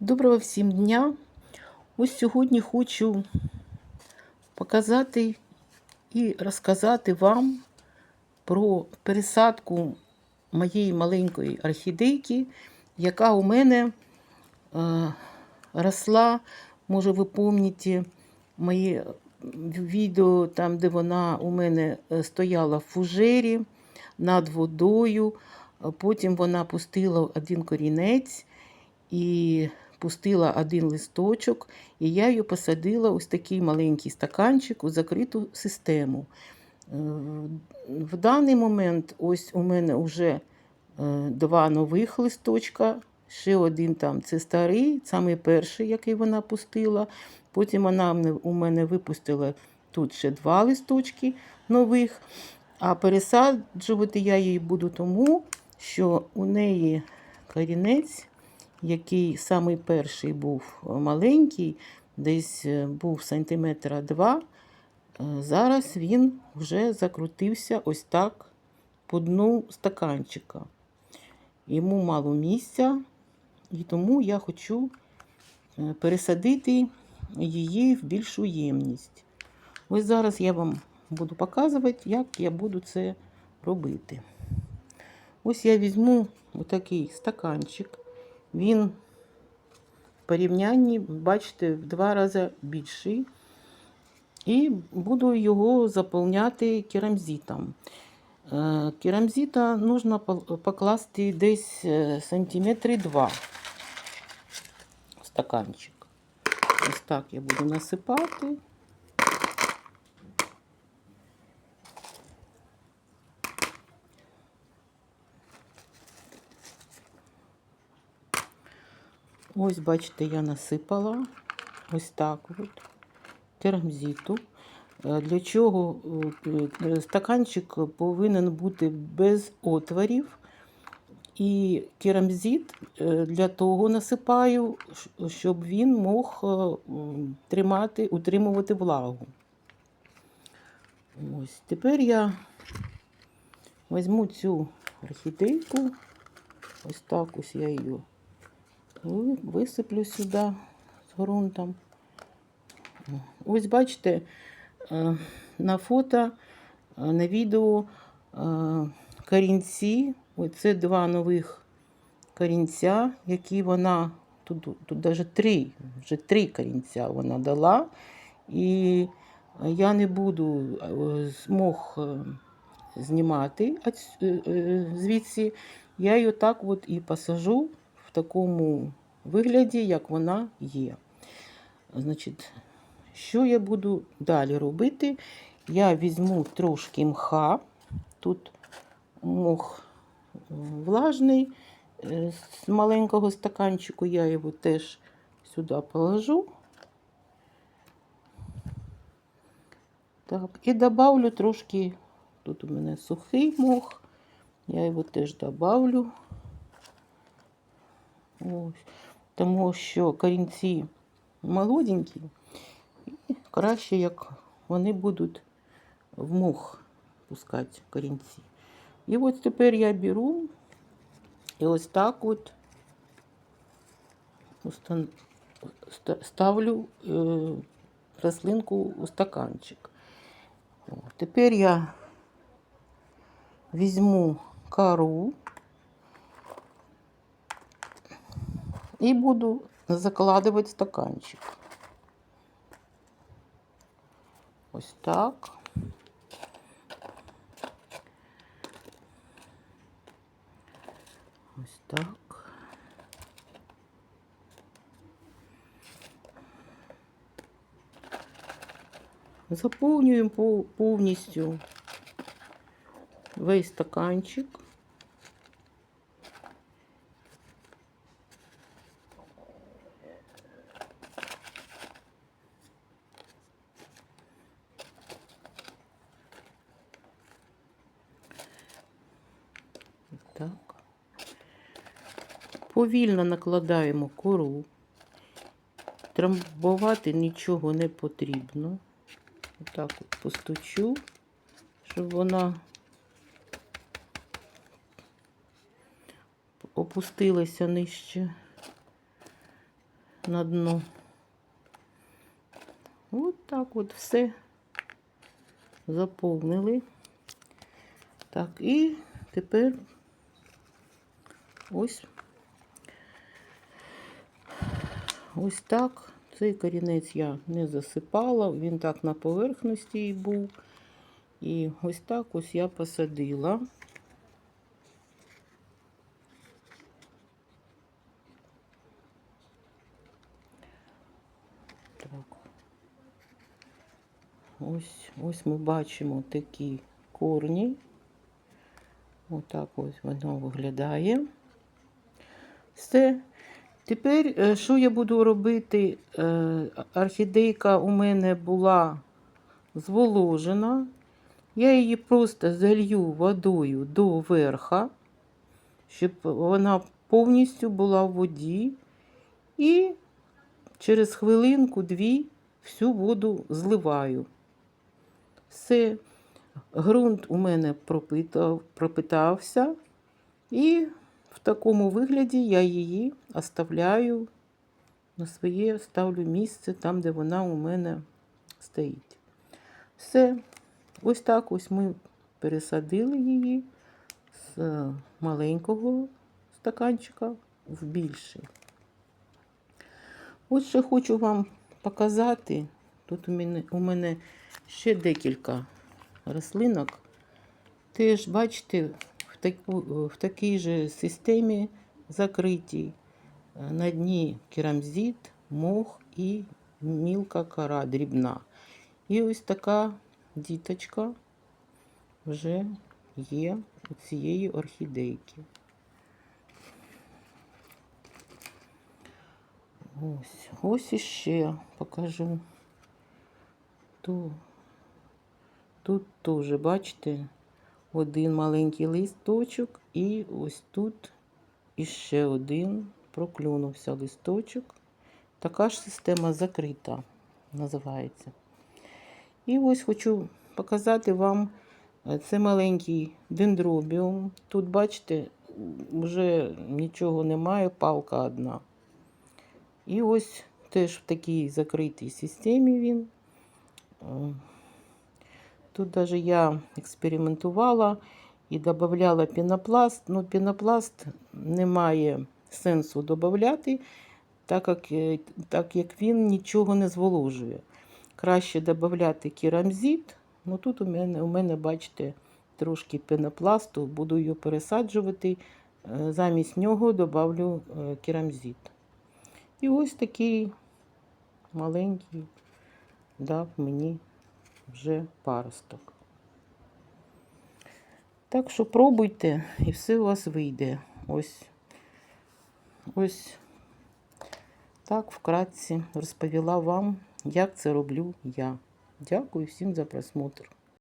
Доброго всім дня! Ось сьогодні хочу показати і розказати вам про пересадку моєї маленької орхідейки, яка у мене е, росла, може ви пам'ятаєте мої відео, там, де вона у мене е, стояла в фужері над водою. Потім вона пустила один корінець і пустила один листочок, і я її посадила ось такий маленький стаканчик у закриту систему. Е, В даний момент ось у мене вже е, два нових листочка. Ще один там це старий, самий перший, який вона пустила. Потім вона у мене випустила тут ще два листочки нових. А пересаджувати я її буду тому, що у неї корінець, який самий перший був е, маленький, десь е, був сантиметра два. е, Зараз він вже закрутився ось так по дну стаканчика. Йому мало місця, і тому я хочу пересадити її в більшу ємність. Ось зараз я вам буду показувати, як я буду це робити. Ось я візьму отакий стаканчик. Він в порівнянні, бачите, в два рази більший. І буду його заповняти керамзитом. Е, Керамзита нужно покласти десь е, сантиметри 2 в стаканчик. Ось так я буду насипати. Ось, бачите, я насипала ось так от керамзиту. Е, Для чого е, е, стаканчик повинен бути без отворів. І керамзит для того насипаю, щоб він мог тримати, утримувати влагу. Ось. Тепер я візьму цю орхідейку, ось так ось я її висиплю сюди з ґрунтом. Ось бачите, е, на фото, е, на відео е, корінці. Це два нових корінця, які вона, тут, тут навіть три, вже три корінця вона дала. І я не буду змог знімати звідси. Я її так от і посажу такому вигляді, як вона є. Значить, що я буду далі робити? Я візьму трошки мха. Тут мох влажний е, з маленького стаканчику, я його теж сюди положу. Так, і добавлю трошки, тут у мене сухий мох, я його теж добавлю. Ось. Тому що корінці молоденькі, і краще, як вони будуть в мох пускати корінці. І ось тепер я беру і ось так от ставлю е, рослинку у стаканчик. Тепер я візьму кару і буду закладувати стаканчик. Ось так. Ось так. Заповнюємо пов- повністю весь стаканчик. Так. Повільно накладаємо кору. Трамбувати нічого не потрібно. Отак от постучу, щоб вона опустилася нижче. на дно. От так от все заповнили. Так, і тепер ось ось так. Цей корінець я не засипала, він так на поверхності і був. І ось так ось я посадила. Так. Ось, ось ми бачимо такі корні. Отак ось воно виглядає. Все. Тепер, е, що я буду робити? Е, Орхідейка у мене була зволожена. Я її просто залью водою до верха, щоб вона повністю була в воді. І через хвилинку-дві всю воду зливаю. Все, ґрунт у мене пропитав, пропитався, і в такому вигляді я її оставляю на своє ставлю місце там, де вона у мене стоїть. Все, ось так ось ми пересадили її з маленького стаканчика в більший. Ось ще хочу вам показати. Тут у мене, у мене ще декілька рослинок. Теж, бачите, таку, в такій же системі закриті. На дні керамзит, мох і мілка кора дрібна. І ось така діточка вже є у цієї орхідейки. Ось, ось іще покажу. Ту, тут теж, бачите, один маленький листочок, і ось тут іще один проклюнувся листочок. Така ж система закрита, називається. І ось хочу показати вам е, це маленький дендробіум. Тут, бачите, вже нічого немає, палка одна. І ось теж в такій закритій системі він. Тут навіть я експериментувала і додавала пінопласт. Ну, пінопласт немає сенсу додати, так як, е, так як він нічого не зволожує. Краще додати керамзит. Ну, тут у мене, у мене, бачите, трошки пінопласту, буду його пересаджувати. Е, Замість нього додавлю е, керамзит. І ось такий маленький дав мені вже паросток. Так що пробуйте, і все у вас вийде. Ось ось так вкратці розповіла вам, як це роблю я. Дякую всім за просмотр.